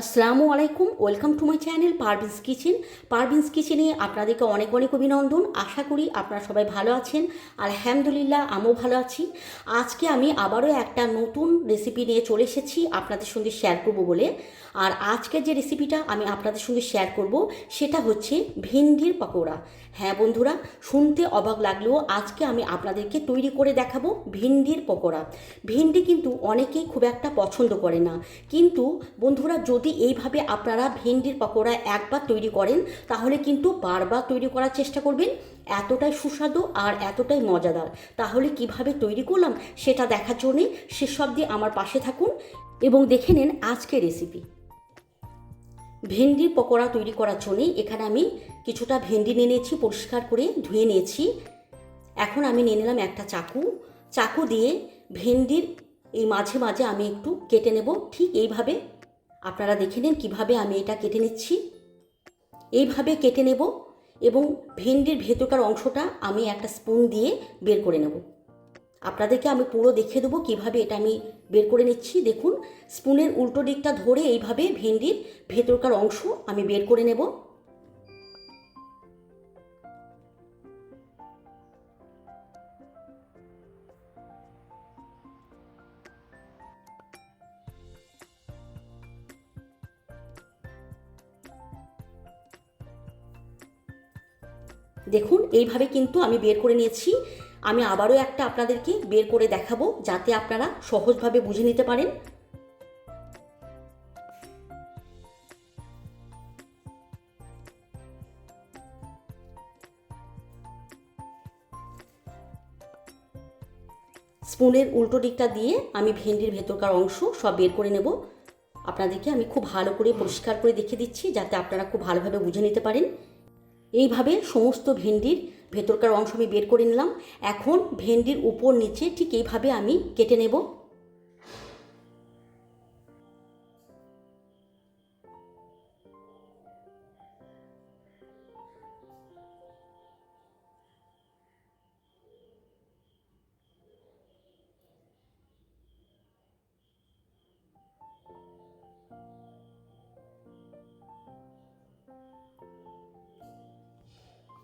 আসসালামু আলাইকুম, welcome to my channel Parvin's kitchen. Parvin's কিচেনে আপনাদেরকে অনেক অনেক অভিনন্দন। আশা করি আপনারা সবাই ভালো আছেন। আলহামদুলিল্লাহ, আমিও ভালো আছি। আজকে আমি আবারও একটা নতুন রেসিপি নিয়ে চলে এসেছি আপনাদের সঙ্গে শেয়ার করব বলে। আর আজকের যে রেসিপিটা আমি আপনাদের সঙ্গে শেয়ার করব, সেটা হচ্ছে ভেন্ডির পকোড়া। হ্যাঁ বন্ধুরা, শুনতে অবাক লাগলেও আজকে আমি আপনাদেরকে তৈরি করে দেখাবো ভিন্ডির পকোড়া। ভিন্ডি কিন্তু অনেকেই খুব একটা পছন্দ করে না। কিন্তু বন্ধুরা, যদি এইভাবে আপনারা ভেন্ডির পকোড়া একবার তৈরি করেন, তাহলে কিন্তু বারবার তৈরি করার চেষ্টা করবেন। এতটাই সুস্বাদু আর এতটাই মজাদার। তাহলে কীভাবে তৈরি করলাম সেটা দেখার জন্যে সেসব অবধি আমার পাশে থাকুন এবং দেখে নিন আজকের রেসিপি ভেন্ডির পকোড়া তৈরি করার জন্যে এখানে আমি কিছুটা ভেন্ডি নিয়ে নিয়েছি, পরিষ্কার করে ধুয়ে নিয়েছি। এখন আমি নিয়ে নিলাম একটা চাকু। চাকু দিয়ে ভেন্ডির এই মাঝে মাঝে আমি একটু কেটে নেব। ঠিক এইভাবে আপনারা দেখে নিন কীভাবে আমি এটা কেটে নিচ্ছি। এইভাবে কেটে নেব এবং ভেন্ডির ভেতরকার অংশটা আমি একটা স্পুন দিয়ে বের করে নেব। আপনাদেরকে আমি পুরো দেখে দেবো কীভাবে এটা আমি বের করে নিচ্ছি। দেখুন, স্পুনের উল্টো দিকটা ধরে এইভাবে ভেন্ডির ভেতরকার অংশ আমি বের করে নেব। দেখুন, এইভাবে কিন্তু আমি বের করে নিয়েছি। আমি আবারও একটা আপনাদেরকে বের করে দেখাবো, যাতে আপনারা সহজভাবে বুঝে নিতে পারেন। স্পুনের উল্টো দিকটা দিয়ে আমি ভেন্ডির ভেতরকার অংশ সব বের করে নেব। আপনাদেরকে আমি খুব ভালো করে পরিষ্কার করে দেখিয়ে দিচ্ছি, যাতে আপনারা খুব ভালোভাবে বুঝে নিতে পারেন। এইভাবে সমস্ত ভেন্ডির ভেতরকার অংশ আমি বের করে নিলাম। এখন ভেন্ডির উপর নিচে ঠিক এইভাবে আমি কেটে নেব।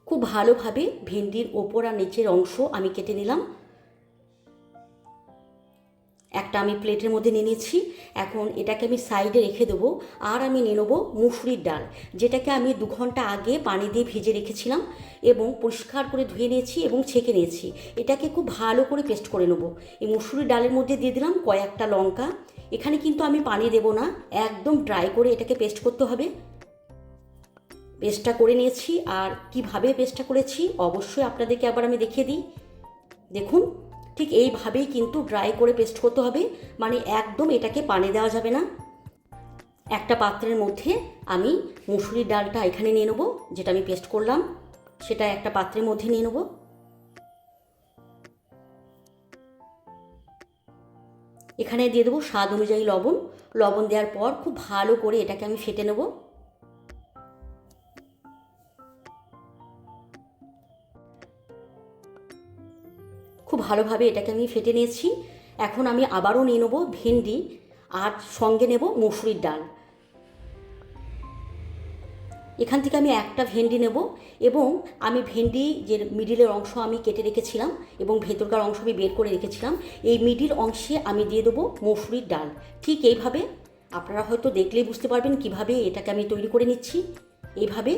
খুব ভালোভাবে ভেন্ডির ওপর আর নিচের অংশ আমি কেটে নিলাম। একটা আমি প্লেটের মধ্যে নিয়ে নিয়েছি। এখন এটাকে আমি সাইডে রেখে দেবো আর আমি নিয়ে নেব মুসুরির ডাল, যেটাকে আমি দু ঘণ্টা আগে পানি দিয়ে ভিজে রেখেছিলাম এবং পরিষ্কার করে ধুয়ে নিয়েছি এবং ছেঁকে নিয়েছি। এটাকে খুব ভালো করে পেস্ট করে নেব। এই মুসুরির ডালের মধ্যে দিয়ে দিলাম কয়েকটা লঙ্কা। এখানে কিন্তু আমি পানি দেবো না, একদম ড্রাই করে এটাকে পেস্ট করতে হবে। পেস্টটা করে নিয়েছি আর কীভাবে পেস্টটা করেছি অবশ্যই আপনাদেরকে আবার আমি দেখিয়ে দিই। দেখুন, ঠিক এইভাবেই কিন্তু ড্রাই করে পেস্ট করতে হবে মানে একদম এটাকে পানে দেওয়া যাবে না। একটা পাত্রের মধ্যে আমি মুসুরির ডালটা এখানে নিয়ে নেব, যেটা আমি পেস্ট করলাম, সেটা একটা পাত্রের মধ্যে নিয়ে নেব। এখানে দিয়ে দেবো স্বাদ অনুযায়ী লবণ। লবণ দেওয়ার পর খুব ভালো করে এটাকে আমি ফেটে নেব। ভালোভাবে এটাকে আমি ফেটে নিয়েছি। এখন আমি আবারও নিয়ে নেব ভেন্ডি আর সঙ্গে নেব মুসুরির ডাল। এখান থেকে আমি একটা ভেন্ডি নেব এবং আমি ভেন্ডি যে মিডিলের অংশ আমি কেটে রেখেছিলাম এবং ভেতরকার অংশ আমি বের করে রেখেছিলাম, এই মিডিল অংশে আমি দিয়ে দেবো মসুরির ডাল। ঠিক এইভাবে আপনারা হয়তো দেখলেই বুঝতে পারবেন কীভাবে এটাকে আমি তৈরি করে নিচ্ছি। এইভাবে।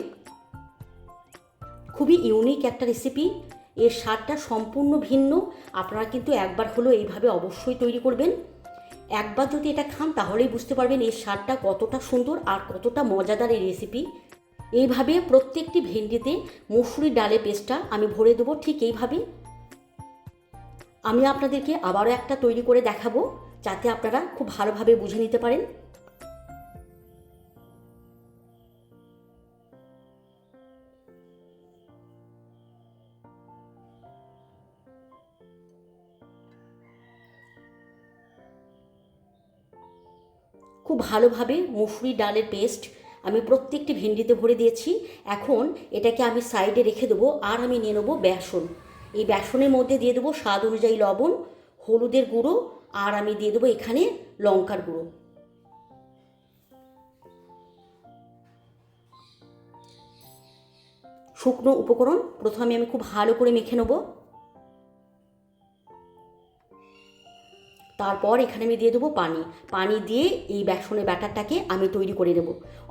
খুবই ইউনিক একটা রেসিপি এর স্বাদটা সম্পূর্ণ ভিন্ন। আপনারা কিন্তু একবার হলেও এইভাবে অবশ্যই তৈরি করবেন। একবার যদি এটা খান, তাহলেই বুঝতে পারবেন এর স্বাদটা কতটা সুন্দর আর কতটা মজাদার এই রেসিপি এইভাবে প্রত্যেকটি ভেন্ডিতে মুসুরি ডালে পেস্টটা আমি ভরে দেবো ঠিক এইভাবে। আমি আপনাদেরকে আবারও একটা তৈরি করে দেখাবো, যাতে আপনারা খুব ভালোভাবে বুঝে নিতে পারেন। খুব ভালোভাবে মুসুরি ডালের পেস্ট আমি প্রত্যেকটি ভেন্ডিতে ভরে দিয়েছি। এখন এটাকে আমি সাইডে রেখে দেবো আর আমি নিয়ে নেব বেসন। এই বেসনের মধ্যে দিয়ে দেবো স্বাদ অনুযায়ী লবণ, হলুদের গুঁড়ো আর আমি দিয়ে দেবো এখানে লঙ্কার গুঁড়ো। শুকনো উপকরণ প্রথমে আমি খুব ভালো করে মেখে নেব। তারপর এখানে আমি দিয়ে দেবো পানি। পানি দিয়ে এই বেসনের ব্যাটারটাকে আমি তৈরি করে নেব।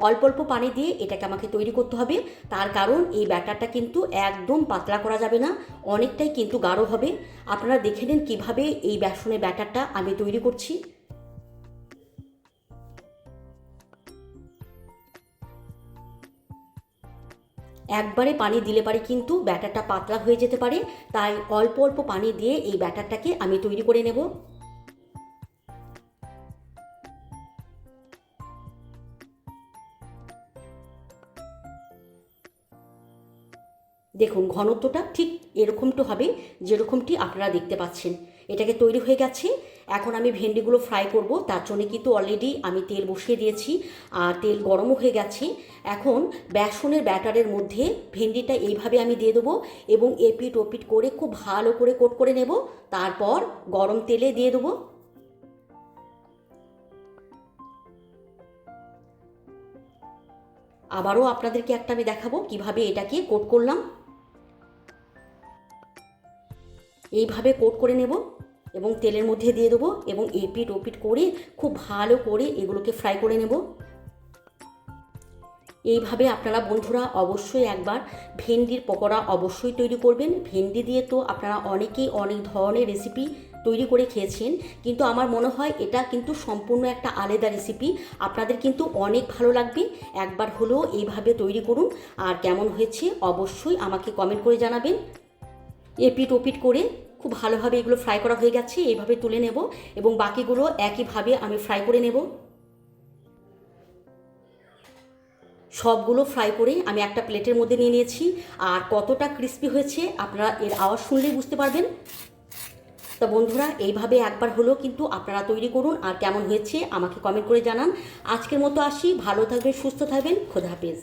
অল্প অল্প পানি দিয়ে এটাকে আমাকে তৈরি করতে হবে। তার কারণ এই ব্যাটারটা কিন্তু একদম পাতলা করা যাবে না, অনেকটাই কিন্তু গাঢ় হবে। আপনারা দেখে নিন কীভাবে এই বেসনের ব্যাটারটা আমি তৈরি করছি। একবারে পানি দিলে পারে কিন্তু ব্যাটারটা পাতলা হয়ে যেতে পারে, তাই অল্প অল্প পানি দিয়ে এই ব্যাটারটাকে আমি তৈরি করে নেব। দেখুন, ঘনত্বটা ঠিক এরকমটা হবে যেরকমটি আপনারা দেখতে পাচ্ছেন। এটাকে তৈরি হয়ে গেছে। এখন আমি ভেন্ডিগুলো ফ্রাই করব। তার জন্য কিন্তু অলরেডি আমি তেল বসিয়ে দিয়েছি আর তেল গরমও হয়ে গেছে। এখন বেসনের ব্যাটারের মধ্যে ভেন্ডিটা এইভাবে আমি দিয়ে দেবো এবং এপিট ওপিট করে খুব ভালো করে কোট করে নেব। তারপর গরম তেলে দিয়ে দেবো। আবারও আপনাদেরকে একটা আমি দেখাবো কীভাবে এটাকে কোট করলাম। এইভাবে কোট করে নেব এবং তেলের মধ্যে দিয়ে দেবো এবং এপিট ওপিট করে খুব ভালো করে এগুলোকে ফ্রাই করে নেব। এইভাবে আপনারা বন্ধুরা অবশ্যই একবার ভেন্ডির পকোড়া অবশ্যই তৈরি করবেন। ভেন্ডি দিয়ে তো আপনারা অনেকেই অনেক ধরনের রেসিপি তৈরি করে খেয়েছেন, কিন্তু আমার মনে হয় এটা কিন্তু সম্পূর্ণ একটা আলাদা রেসিপি আপনাদের কিন্তু অনেক ভালো লাগবে। একবার হলেও এইভাবে তৈরি করুন। আর কেমন হয়েছে অবশ্যই আমাকে কমেন্ট করে জানাবেন। এপিট ওপিট করে খুব ভালোভাবে এগুলো ফ্রাই করা হয়ে গেছে এইভাবে তুলে নেব এবং বাকিগুলো একইভাবে আমি ফ্রাই করে নেব। সবগুলো ফ্রাই করে আমি একটা প্লেটের মধ্যে নিয়ে নিয়েছি। আর কতটা ক্রিস্পি হয়েছে আপনারা এর আওয়াজ শুনলেই বুঝতে পারবেন। তা বন্ধুরা, এইভাবে একবার হলো কিন্তু আপনারা তৈরি করুন আর কেমন হয়েছে আমাকে কমেন্ট করে জানান। আজকের মতো আসি, ভালো থাকবেন, সুস্থ থাকবেন, খোদা হাফেজ।